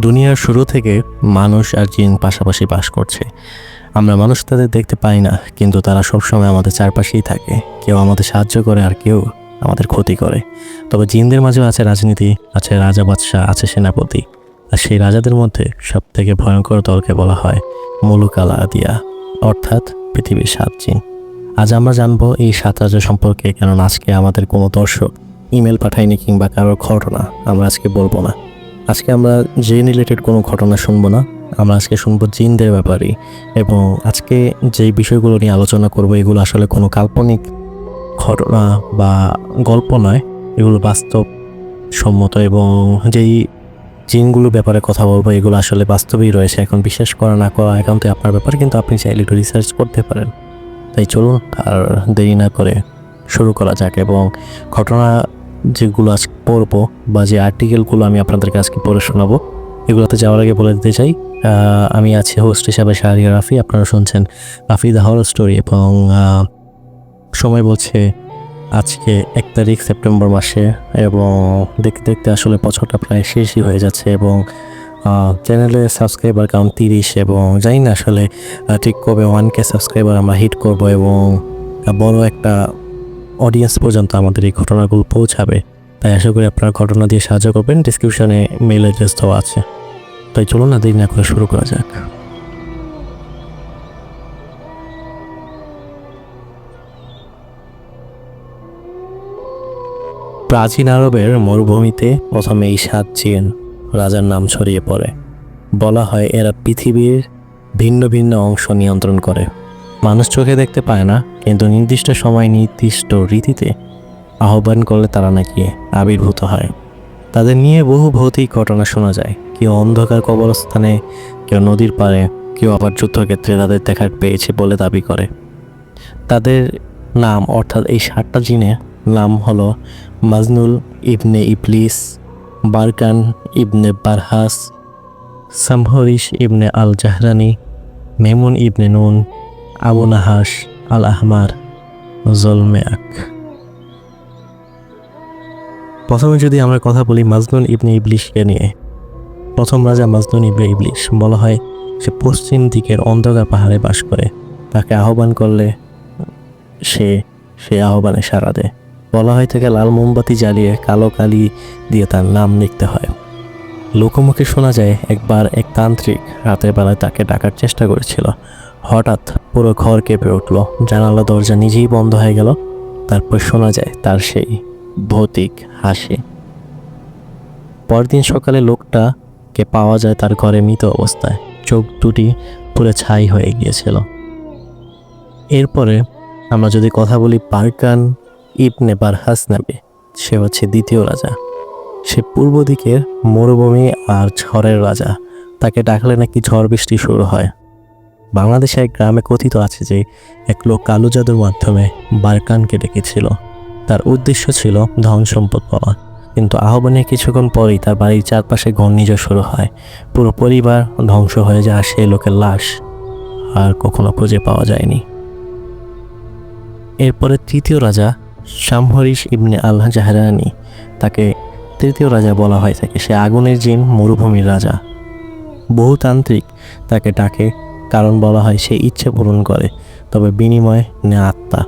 দুনিয়ার শুরু থেকে মানুষ আর জিন পাশাপাশি বাস করছে। আমরা মানুষ তাদের দেখতে পাই না, কিন্তু তারা সবসময় আমাদের চারপাশেই থাকে। কেউ আমাদের সাহায্য করে আর কেউ আমাদের ক্ষতি করে। তবে জিনদের মাঝেও আছে রাজনীতি, আছে রাজা বাদশাহ, আছে সেনাপতি। আর সেই রাজাদের মধ্যে সব থেকে ভয়ঙ্কর দলকে বলা হয় মুলুকালা দিয়া অর্থাৎ পৃথিবীর সাত জিন। আজ আমরা জানব এই সাত রাজা সম্পর্কে, কেননা আজকে আমাদের কোনো দর্শক ইমেল পাঠায়নি কিংবা কারোর ঘটনা আমরা আজকে বলব না। আজকে আমরা জিন রিলেটেড কোনো ঘটনা শুনব না। আমরা আজকে শুনব জিনদের ব্যাপারে এবং আজকে যেই বিষয়গুলো নিয়ে আলোচনা করব, এগুলো আসলে কোনো কাল্পনিক ঘটনা বা গল্প নয়। এগুলো বাস্তব সম্মত এবং যেই জিনগুলোর ব্যাপারে কথা বলব, এগুলো আসলে বাস্তবেই রয়েছে। এখন বিশ্বাস করা না করা একান্তই আপনার ব্যাপার, কিন্তু আপনি চাইলে একটু রিসার্চ করতে পারেন। তাই চলুন আর দেরি না করে শুরু করা যাক এবং ঘটনা যেগুলো আজ পড়ব বা যে আর্টিকেলগুলো আমি আপনাদেরকে আজকে পড়ে শোনাবো, এগুলোতে যাওয়ার আগে বলে দিতে চাই আমি আছি হোস্ট হিসাবে শাহরিয়া রাফি, আপনারা শুনছেন রাফি দ্য হর স্টোরি এবং সময় বলছে আজকে এক তারিখ সেপ্টেম্বর মাসে এবং দেখতে দেখতে আসলে বছরটা প্রায় শেষই হয়ে যাচ্ছে এবং চ্যানেলে সাবস্ক্রাইবার কাউন্ট তিরিশ এবং জানি না আসলে ঠিক কবে ওয়ান কে সাবস্ক্রাইবার আমরা হিট করব এবং বড় একটা অডিয়েন্স পর্যন্ত আমাদের এই ঘটনাগুলো পৌঁছাবে। তাই আশা করি আপনারা ঘটনা দিয়ে সাহায্য করবেন। ডিসক্রিপশনে মেল অ্যাড্রেস দেওয়া আছে। তাই চলুন না, দেরি না করে শুরু করা যাক। প্রাচীন আরবের মরুভূমিতে প্রথমে এই সাত জিন রাজার নাম ছড়িয়ে পড়ে। বলা হয় এরা পৃথিবীর ভিন্ন ভিন্ন অংশ নিয়ন্ত্রণ করে। মানুষ চোখে দেখতে পায় না, কিন্তু নির্দিষ্ট সময় নির্দিষ্ট রীতিতে আহ্বান করলে তারা নাকি আবির্ভূত হয়। তাদের নিয়ে বহু ভৌতিক ঘটনা শোনা যায়। কেউ অন্ধকার কবরস্থানে, কেউ নদীর পাড়ে, কেউ আবার যুদ্ধক্ষেত্রে তাদের দেখা পেয়েছে বলে দাবি করে। তাদের নাম, অর্থাৎ এই সাতটা জিনের নাম হলো মাজনুল ইবনে ইবলিস, বারকান ইবনে বারহাস, সামহরিশ ইবনে আল জাহরানি মেমুন ইবনে নুন আবু নাহাস আল আহমার জলমেয়াক প্রথমে যদি আমরা কথা বলি মাজনুন ইবনে ইবলিশকে নিয়ে, প্রথম রাজা মাজনুন ইবনে ইবলিশ বলা হয়, সে পশ্চিম দিকের অন্ধকার পাহাড়ে বাস করে। তাকে আহ্বান করলে সে সে আহ্বানে সাড়া দেয়। বলা হয় থেকে লাল মোমবাতি জ্বালিয়ে কালো কালি দিয়ে তার নাম লিখতে হয়। লোকমুখে শোনা যায়, একবার এক তান্ত্রিক রাতের বেলায় তাকে ডাকার চেষ্টা করেছিল। হঠাৎ পুরো ঘর কেঁপে উঠল। জানালা দরজা নিজেই বন্ধ হয়ে গেল। তারপর শোনা যায় তার সেই ভৌতিক হাসি। পরদিন সকালে লোকটাকে পাওয়া যায় তার ঘরে মৃত অবস্থায়। চোখ দুটি পুরো ছাই হয়ে গিয়েছিল। এরপরে আমরা যদি কথা বলি বারকান ইবনে বারহাস নামে সে হচ্ছে দ্বিতীয় রাজা। সে পূর্ব দিকের মরুভূমি আর ঝড়ের রাজা। তাকে ডাকলে নাকি ঝড় বৃষ্টি শুরু হয়। বাংলাদেশে এক গ্রামে কথিত আছে যে, এক লোক কালো জাদুর মাধ্যমে বারকানকে ডেকেছিল। তার উদ্দেশ্য ছিল ধন সম্পদ পাওয়া। কিন্তু আহ্বানের কিছুক্ষণ পরেই তার বাড়ির চারপাশে ঘূর্ণিঝড় শুরু হয়। পুরো পরিবার ধ্বংস হয়ে যায় সেই লোকের লাশ আর কখনো খুঁজে পাওয়া যায়নি। এরপরে তৃতীয় রাজা শামহরিস ইবনে আল্লাহ জাহরানি, তাকে তৃতীয় রাজা বলা হয় থাকে। সে আগুনের জিন মরুভূমির রাজা। বহুতান্ত্রিক তাকে ডাকে কারণ বলা হয় সে ইচ্ছে পূরণ করে, তবে বিনিময় নে আত্মা।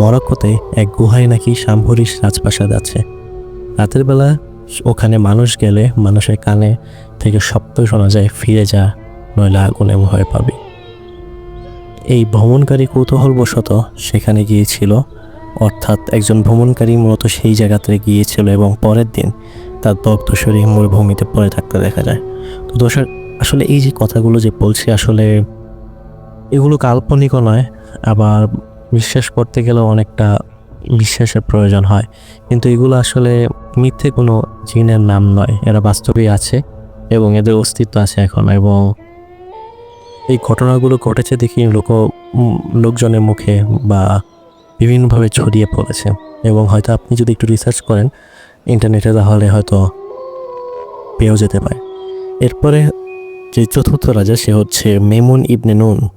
মরক্কোতে এক গুহায় নাকি শামহরিস রাজপ্রাসাদ আছে। রাতের বেলা ওখানে মানুষ গেলে মানুষের কানে থেকে শব্দ শোনা যায়, ফিরে যা, নইলে আগুনে ভয় পাবে। এই ভ্রমণকারী কৌতূহলবশত সেখানে গিয়েছিল, অর্থাৎ একজন ভ্রমণকারী মূলত সেই জায়গাতে গিয়েছিল এবং পরের দিন তার দগ্ধ শরীর মরুভূমিতে পড়ে থাকতে দেখা যায়। তো আসলে এই যে কথাগুলো যে বলছি, আসলে এগুলো কাল্পনিকও নয়, আবার বিশ্বাস করতে গেলেও অনেকটা বিশ্বাসের প্রয়োজন হয়। কিন্তু এগুলো আসলে মিথ্যে কোনো জিনের নাম নয়, এরা বাস্তবেই আছে এবং এদের অস্তিত্ব আছে এখন এবং এই ঘটনাগুলো ঘটেছে দেখি লোক, লোকজনের মুখে বা বিভিন্নভাবে ছড়িয়ে পড়েছে এবং হয়তো আপনি যদি একটু রিসার্চ করেন ইন্টারনেটে তাহলে হয়তো পেয়েও যেতে পারে। এরপরে যে চতুর্থ রাজা, সে হচ্ছে মেমুন ইবনে নুন,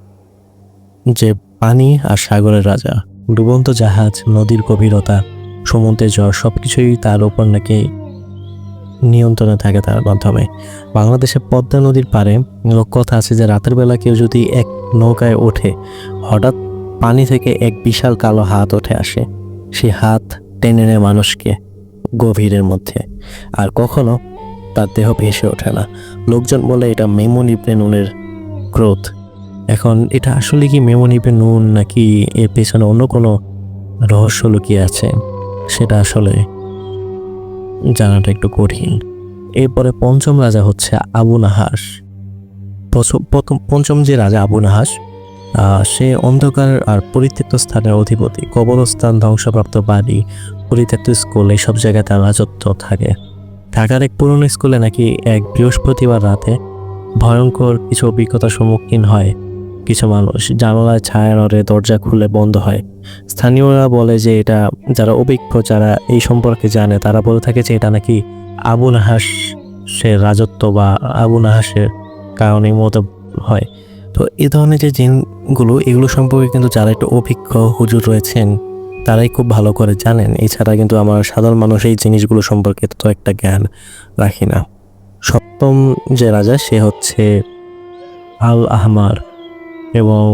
যে পানি আর সাগরের রাজা। ডুবন্ত জাহাজ, নদীর গভীরতা, সমুদ্রের ঝড় সব কিছুই তার ওপর নাকি নিয়ন্ত্রণে থাকে তার মাধ্যমে। বাংলাদেশে পদ্মা নদীর পারে লোক কথা আছে যে রাতের বেলা কেউ যদি এক নৌকায় ওঠে, হঠাৎ পানি থেকে এক বিশাল কালো হাত উঠে আসে। সেই হাত টেনে নেয় মানুষকে গভীরের মধ্যে। আর কখনো তার দেহ ভেসে ওঠে না। লোকজন বলে, এটা মেমন ইবনে নুনের ক্রোধ। এখন এটা আসলে কি মেমন ইবনে নুন নাকি এর পেছনে অন্য কোনো রহস্য লুকিয়ে আছে? সেটা আসলে জানাটা একটু কঠিন। এরপরে পঞ্চম রাজা হচ্ছে আবু নাহাস প্রথম- পঞ্চম যে রাজা আবু নাহাস সে অন্ধকার আর পরিত্যক্ত স্থানের অধিপতি। কবরস্থান ধ্বংসপ্রাপ্ত বাড়ি, পরিত্যক্ত স্কুল এইসব জায়গায় তার রাজত্ব থাকে। ঢাকার এক পুরনো স্কুলে নাকি এক বৃহস্পতিবার রাতে ভয়ঙ্কর কিছু অভিজ্ঞতার সম্মুখীন হয়। কিছু মানুষ জানালায় ছায়া নড়ে দরজা খুলে বন্ধ হয়। স্থানীয়রা বলে যে এটা, যারা অভিজ্ঞ, যারা এই সম্পর্কে জানে, তারা বলে থাকে যে এটা নাকি আবু নাহাসের রাজত্ব বা আবু নাহাসের কারণে মতো হয়। তো এই ধরনের যে জিনগুলো, এগুলো সম্পর্কে কিন্তু যারা একটু অভিজ্ঞ হুজুর রয়েছেন তারাই খুব ভালো করে জানেন। এছাড়া কিন্তু আমার সাধারণ মানুষ এই জিনিসগুলো সম্পর্কে তো একটা জ্ঞান রাখি না। সপ্তম যে রাজা, সে হচ্ছে আল আহমার এবং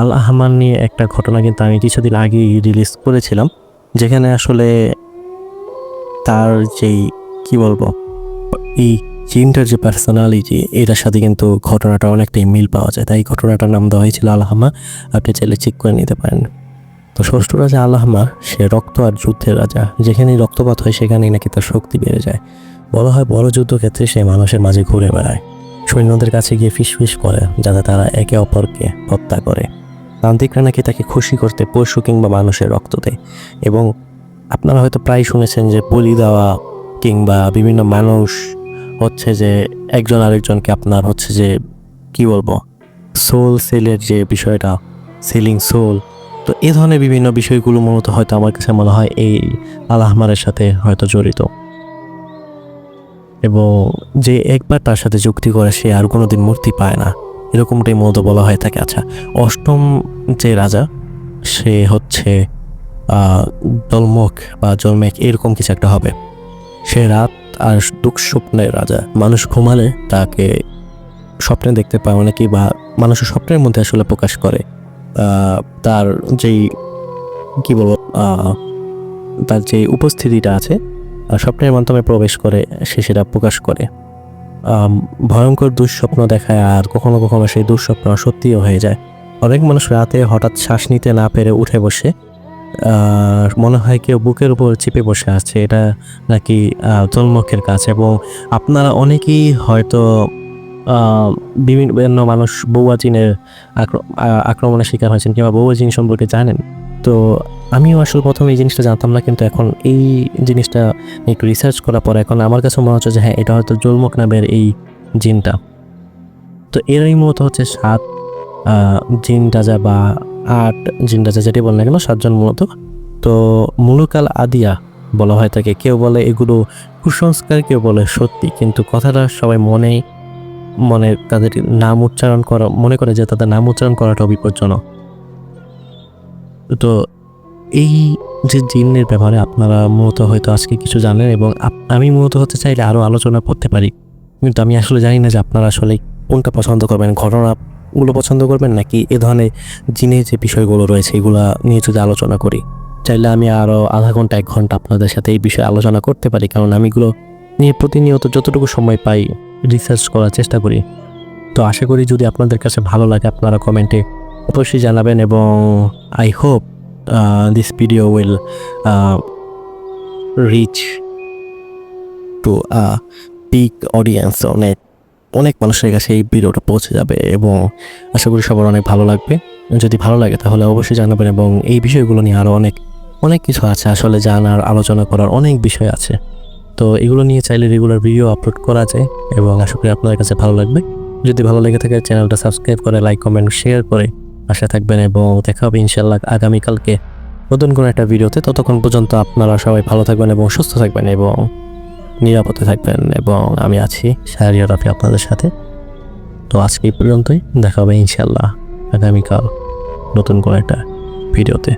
আল আহমার নিয়ে একটা ঘটনা কিন্তু আমি কিছুদিন আগেই রিলিজ করেছিলাম, যেখানে আসলে তার যেই, কি বলব, এই জিনটার যে পার্সোনালিটি এটার সাথে কিন্তু ঘটনাটা অনেকটাই মিল পাওয়া যায়। তাই ঘটনাটার নাম দেওয়া হয়েছিল আল্লাহমা আপনি চাইলে চেক করে নিতে পারেন। তো ষষ্ঠ রাজা আল্লাহমা, সে রক্ত আর যুদ্ধের রাজা। যেখানেই রক্তপাত হয়, সেখানেই নাকি তার শক্তি বেড়ে যায়। বলা হয় বড় যুদ্ধক্ষেত্রে সে মানুষের মাঝে ঘুরে বেড়ায়। সৈন্যদের কাছে গিয়ে ফিসফিস করে, যাতে তারা একে অপরকে হত্যা করে। তান্ত্রিকরা নাকি তাকে খুশি করতে পশু কিংবা মানুষের রক্ত দেয়? এবং আপনারা হয়তো প্রায় শুনেছেন যে বলি দেওয়া কিংবা বিভিন্ন মানুষ হচ্ছে যে একজন আরেকজনকে আপনার হচ্ছে যে, কি বলব সোল সেলের যে বিষয়টা সেলিং সোল তো এই ধরনের বিভিন্ন বিষয়গুলো মূলত হয়তো আমার কাছে মনে হয় এই আল সাথে হয়তো জড়িত। এবং যে একবার তার সাথে যুক্তি করে সে আর কোনোদিন মুক্তি পায় না। এরকমটাই মূলত বলা হয়ে থাকে। আচ্ছা অষ্টম যে রাজা সে হচ্ছে আহ, দলমুখ বা জলমেক এরকম কিছু একটা হবে। সে রাত আর দুঃস্বপ্নের রাজা। মানুষ ঘুমালে তাকে স্বপ্নে দেখতে পায় অনেকেই বা মানুষের স্বপ্নের মধ্যে আসলে প্রকাশ করে। তার যেই, কি বলব তার যে উপস্থিতিটা আছে স্বপ্নের মাধ্যমে প্রবেশ করে সে সেটা প্রকাশ করে। ভয়ঙ্কর দুঃস্বপ্ন দেখায় আর কখনো কখনো সেই দুঃস্বপ্ন সত্যিও হয়ে যায়। অনেক মানুষ রাতে হঠাৎ শ্বাস নিতে না পেরে উঠে বসে। মনে হয় কেউ বুকের উপর চেপে বসে আছে। এটা নাকি জন্মক্ষের কাজ এবং আপনারা অনেকেই হয়তো বিভিন্ন মানুষ বৌয়াচিনের আক্রমণের শিকার হয়েছেন কিংবা বৌয়াচিন সম্পর্কে জানেন। তো আমিও আসলে প্রথমে এই জিনিসটা জানতাম না, কিন্তু এখন এই জিনিসটা একটু রিসার্চ করার পর এখন আমার কাছে মনে হচ্ছে যে হ্যাঁ এটা হয়তো জলমক নামের এই জিনটা। তো এরই মূলত হচ্ছে সাত জিন রাজা বা আট জিন রাজা যেটি বলেন কেন, সাতজন মূলত। তো মুলুকাল আদিয়া বলা হয় তাকে, কেউ বলে এগুলো কুসংস্কার, কেউ বলে সত্যি, কিন্তু কথাটা সবাই মনে মনে তাদের নাম উচ্চারণ করা, মনে করে যে তাদের নাম উচ্চারণ করাটা বিপজ্জনক। তো এই যে জিনের ব্যাপারে আপনারা মূলত হয়তো আজকে কিছু জানেন এবং আমি মূলত হতে চাইলে আরও আলোচনা করতে পারি। কিন্তু আমি আসলে জানি না যে আপনারা আসলে কোনটা পছন্দ করবেন, ঘটনাগুলো পছন্দ করবেন নাকি এ ধরনের জিনের যে বিষয়গুলো রয়েছে এগুলো নিয়ে যদি আলোচনা করি। চাইলে আমি আরও আধা ঘণ্টা, এক ঘণ্টা আপনাদের সাথে এই বিষয়ে আলোচনা করতে পারি, কারণ আমি এগুলো নিয়ে প্রতিনিয়ত যতটুকু সময় পাই রিসার্চ করার চেষ্টা করি। তো আশা করি যদি আপনাদের কাছে ভালো লাগে, আপনারা কমেন্টে অবশ্যই জানাবেন এবং I hope this video will reach to big audience অনেক অনেক মানুষের কাছে এই ভিডিওটা পৌঁছে যাবে এবং আশা করি সবার অনেক ভালো লাগবে। যদি ভালো লাগে তাহলে অবশ্যই জানাবেন এবং এই বিষয়গুলো নিয়ে আরও অনেক অনেক কিছু আছে। আসলে জানার, আলোচনা করার অনেক বিষয় আছে। তো এগুলো নিয়ে চাইলে রেগুলার ভিডিও আপলোড করা যায় এবং আশা করি আপনাদের কাছে ভালো লাগবে। যদি ভালো লেগে থাকে চ্যানেলটা সাবস্ক্রাইব করে লাইক কমেন্ট শেয়ার করে আশা থাকবেন এবং দেখা হবে ইনশাল্লাহ আগামীকালকে নতুন কোনো একটা ভিডিওতে ততক্ষণ পর্যন্ত আপনারা সবাই ভালো থাকবেন এবং সুস্থ থাকবেন এবং নিরাপদে থাকবেন এবং আমি আছি শাহরিয়া রাফি আপনাদের সাথে। তো আজকে এই পর্যন্তই, দেখা হবে ইনশাল্লাহ আগামীকাল নতুন কোনো একটা ভিডিওতে